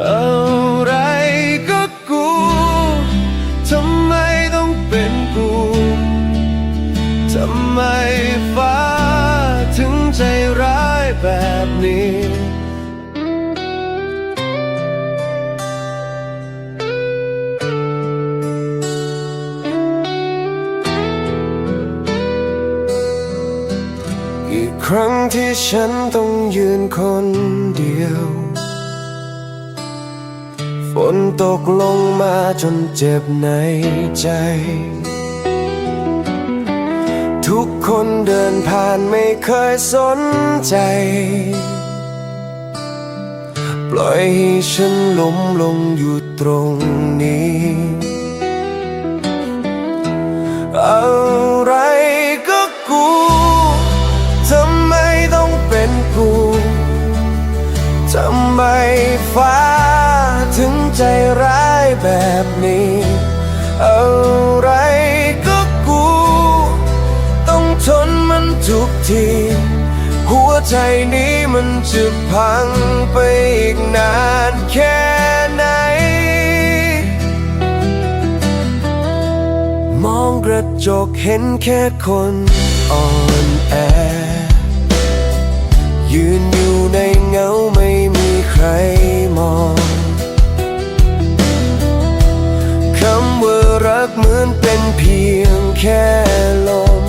อะไรก็กู ทำไมต้องเป็นกู ทำไมฟ้าถึงใจร้ายแบบนี้กี่ครั้งที่ฉันต้องยืนคนเดียว ฝนตกลงมาจนเจ็บในใจ ทุกคนเดินผ่านไม่เคยสนใจ ปล่อยให้ฉันล้มลงอยู่ตรงนี้ อะไรก็กูทำไมต้องเป็นกูทำไมฟ้า ใจร้ายแบบนี้ อะไรก็กู ต้องทนมันทุกที หัวใจนี้มันจะพังไปอีกนานแค่ไหน มองกระจกเห็นแค่คนอ่อนแอ เหมือนเป็นเพียงแค่ลม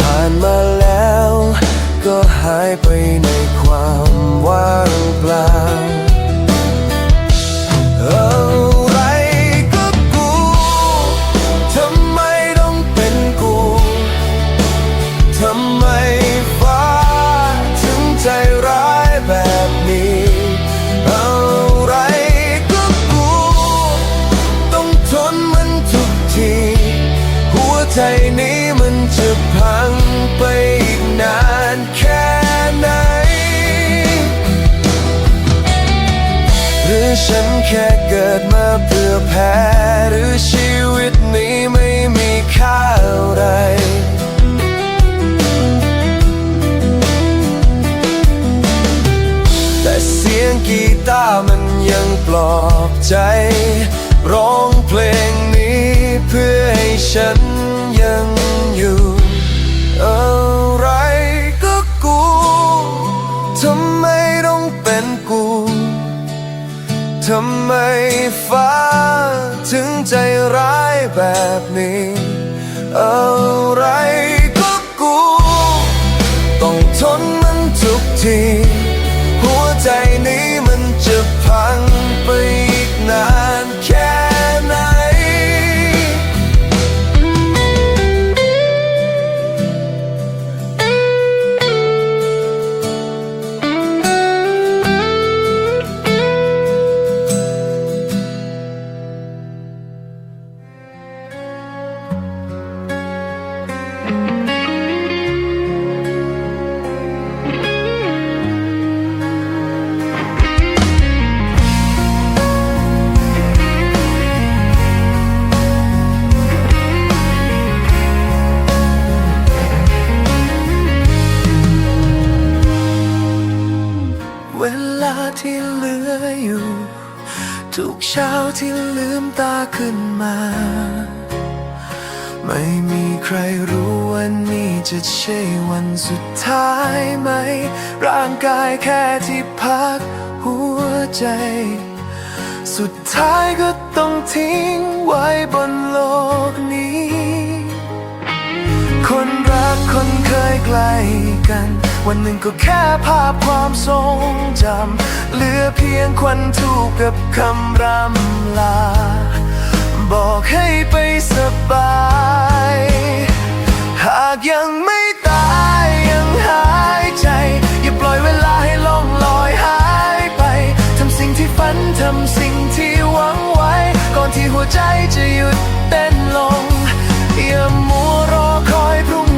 ผ่านมาแล้วก็หายไปในความว่างเปล่า ใจนี้มันจะพังไปอีกนานแค่ไหน หรือฉันแค่เกิดมาเพื่อแพ้หรือชีวิตนี้ไม่มีค่าอะไรแต่เสียงกีตาร์มันยังปลอบใจ ร้องเพลงนี้เพื่อให้ฉัน ยังอยู่ อะไรก็กูทำไมต้องเป็นกูทำไมฟ้าถึงใจร้ายแบบนี้ อะไร ช้าที่ลืมตาขึ้นมา ไม่มีใครรู้วันนี้จะใช่วันสุดท้ายไหม ร่างกายแค่ที่พักหัวใจ สุดท้ายก็ต้องทิ้งไว้บนโลกนี้ คนรักคนเคยใกล้กัน วันหนึ่งก็แค่ภาพความทรงจำเหลือเพียงควันทูปกับคำรำลา บอกให้ไปสบาย หากยังไม่ตายยังหายใจ อย่าปล่อยเวลาให้ล่องลอยหายไป ทำสิ่งที่ฝันทำสิ่งที่หวังไว้ ก่อนที่หัวใจจะหยุดเต้นลง อย่ามัวรอคอยพรุ่ง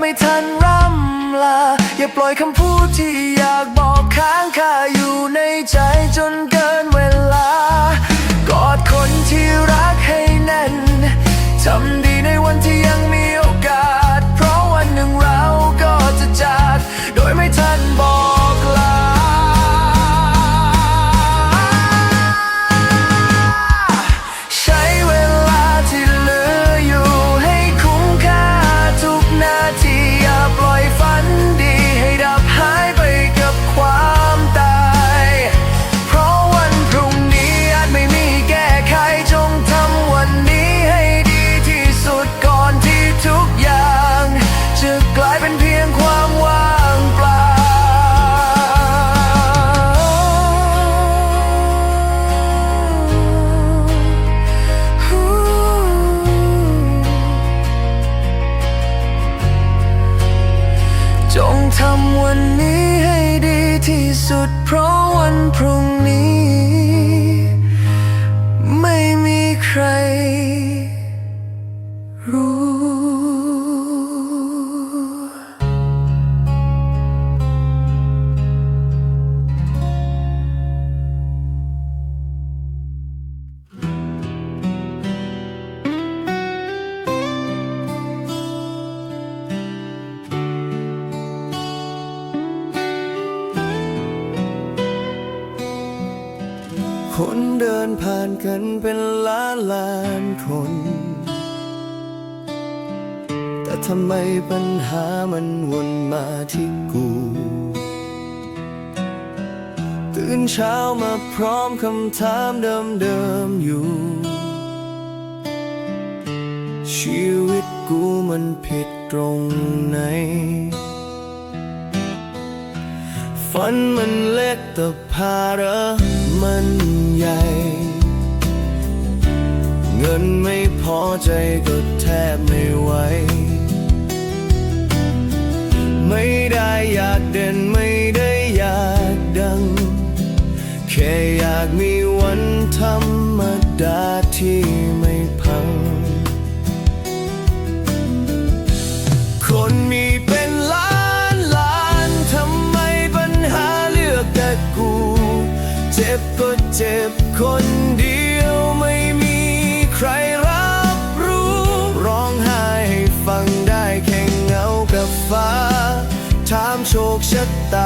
ไม่ทันร่ำลา อย่าปล่อยคำพูดที่อยากบอกค้างคาอยู่ในใจจนเกินเวลา กอดคนที่รักให้แน่น ทำดีในวันที่ ทำวันนี้ให้ดีที่สุด เพราะวันพรุ่งนี้ ไม่มีใคร คนเดินผ่านกันเป็นล้านล้านคน แต่ทำไมปัญหามันวนมาที่กู ตื่นเช้ามาพร้อมคำถามเดิมๆอยู่ ชีวิตกูมันผิดตรงไหน ฝันมันเล็กแต่ภาระมันใหญ่ เงินไม่พอใจก็แทบไม่ไหว ไม่ได้อยากเด่นไม่ได้อยากดัง แค่อยากมีวันธรรมดาที่ บก็เจ็บคนเดียวไม่มีใครรับรู้ ร้องไห้ฟังได้แค่เงากับฟ้า ถามโชคชะตา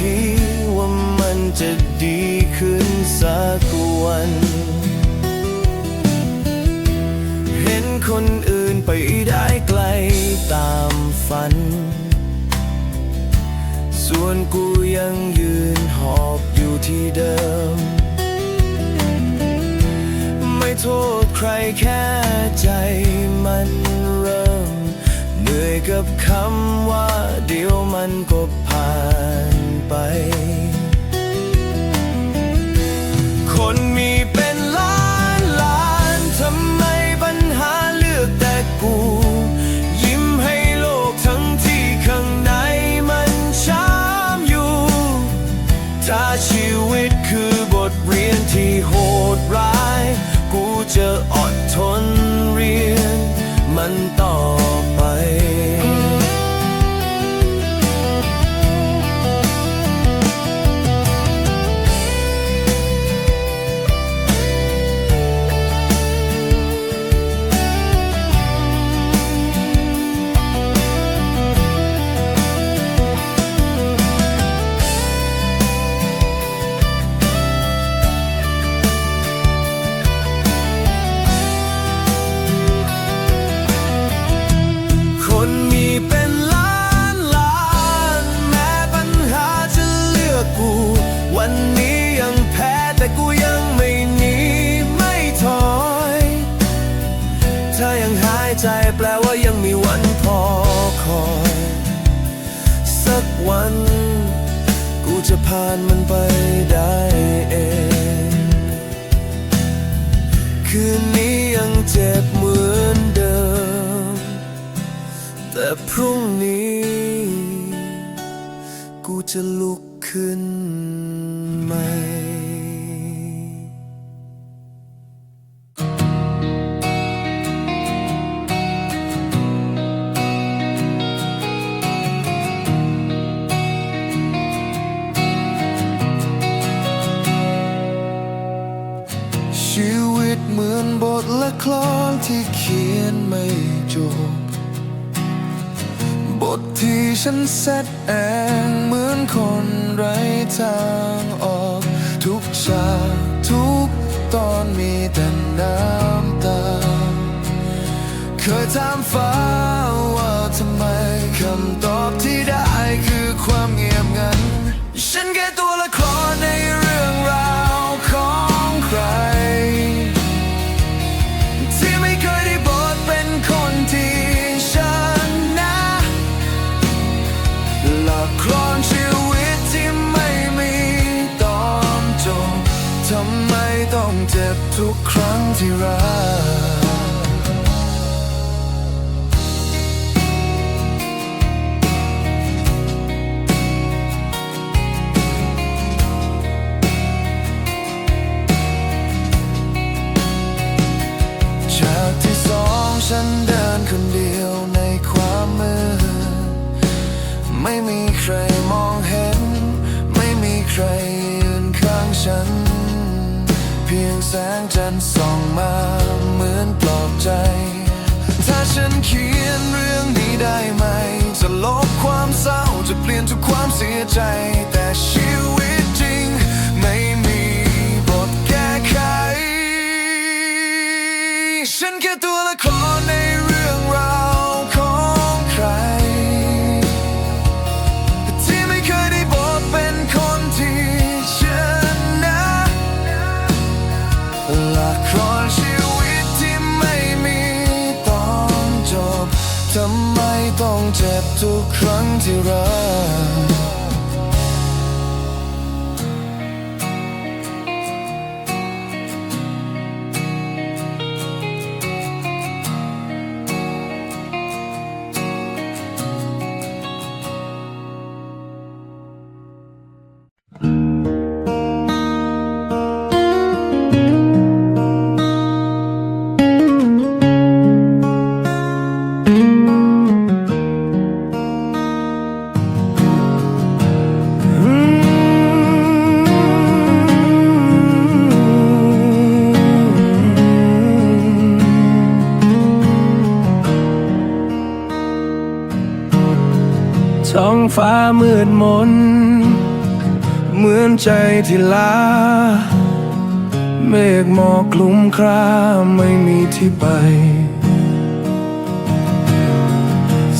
ทีว่ามันจะดีขึ้นสักวัน เห็นคนอื่นไปได้ไกลตามฝัน ส่วนกูยังยืนหอบอยู่ที่เดิม ไม่โทษใครแค่ใจมันเริ่ม เหนื่อยกับคำว่าเดี๋ยวมันก็ผ่าน ไป คนมีเป็นล้านล้านทำไมปัญหาเลือกแต่กู ยิ้มให้โลกทั้งที่ข้างในมันช้ำอยู่ ถ้าชีวิตคือบทเรียนที่โหดร้าย กูจะอดทน จะผ่านมันไปได้เอง คืนนี้ยังเจ็บเหมือนเดิม แต่พรุ่งนี้ กูจะลุกขึ้นใหม่ ที่ฉันเซตเองเหมือนคนไร้ทางออก ทุกฉากทุกตอนมีแต่น้ำตา เคยถามฟ้าว่าทำไมคำตอบที่ได้คือความเงียบงัน ละครชีวิตที่ไม่มีตอนจบทำไมต้องเจ็บทุกครั้งที่รัก แสงจันทร์ส่องมาเหมือนปลอบใจ ถ้าฉันเขียนเรื่องนี้ได้ไหม จะลบความเศร้าจะเปลี่ยนทุกความเสียใจ ครั้ ดมนเหมือนใจที่ล้า เมฆหมอกคลุมคราไม่มีที่ไป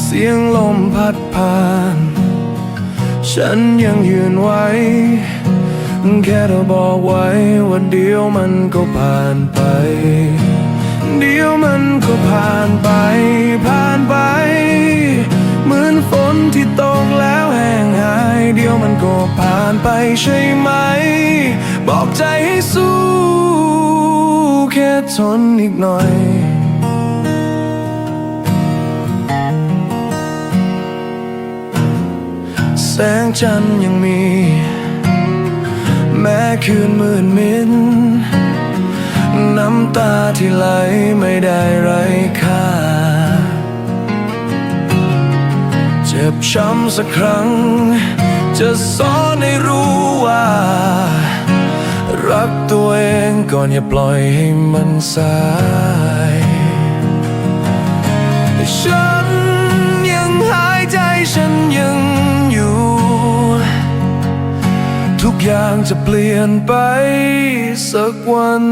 เสียงลมพัดผ่าน ฉันยังยืนไว้ แค่เธอบอกไว้ว่าเดี๋ยวมันก็ผ่านไป เดี๋ยวมันก็ผ่านไปผ่านไป อนฝนที่ตกแล้วแห้งหาย เดี๋ยวมันก็ผ่านไปใช่ไหม บอกใจให้สู้ แค่ทนอีกหน่อยแสงจันทร์ยังมี แม้คืนมืดมิดน้ำตาที่ไหลไม่ได้ไรค่า จ็บช้ำสักครั้ง จะสอนให้รู้ว่า รักตัวเองก่อนอย่าปล่อยให้มันสายฉันยังหายใจฉันยังอยู่ ทุกอย่างจะเปลี่ยนไปสักวัน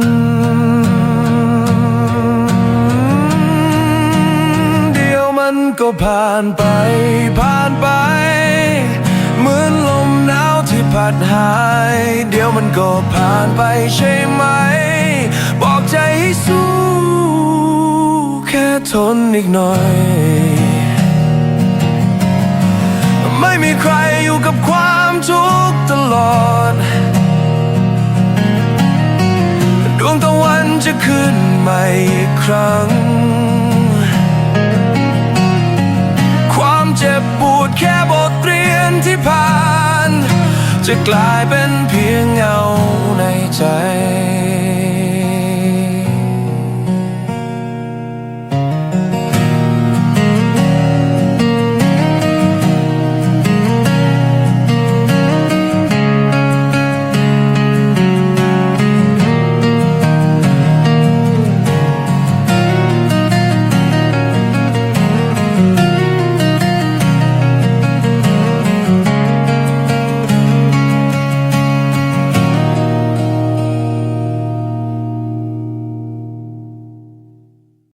มันก็ผ่านไป ผ่านไป เหมือนลมหนาวที่พัดหาย เดี๋ยวมันก็ผ่านไปใช่ไหม บอกใจให้สู้แค่ทนอีกหน่อย ไม่มีใครอยู่กับความทุกข์ตลอด ดวงตะวันจะขึ้นใหม่อีกครั้ง จะกลายเป็นเพียงเงาในใจ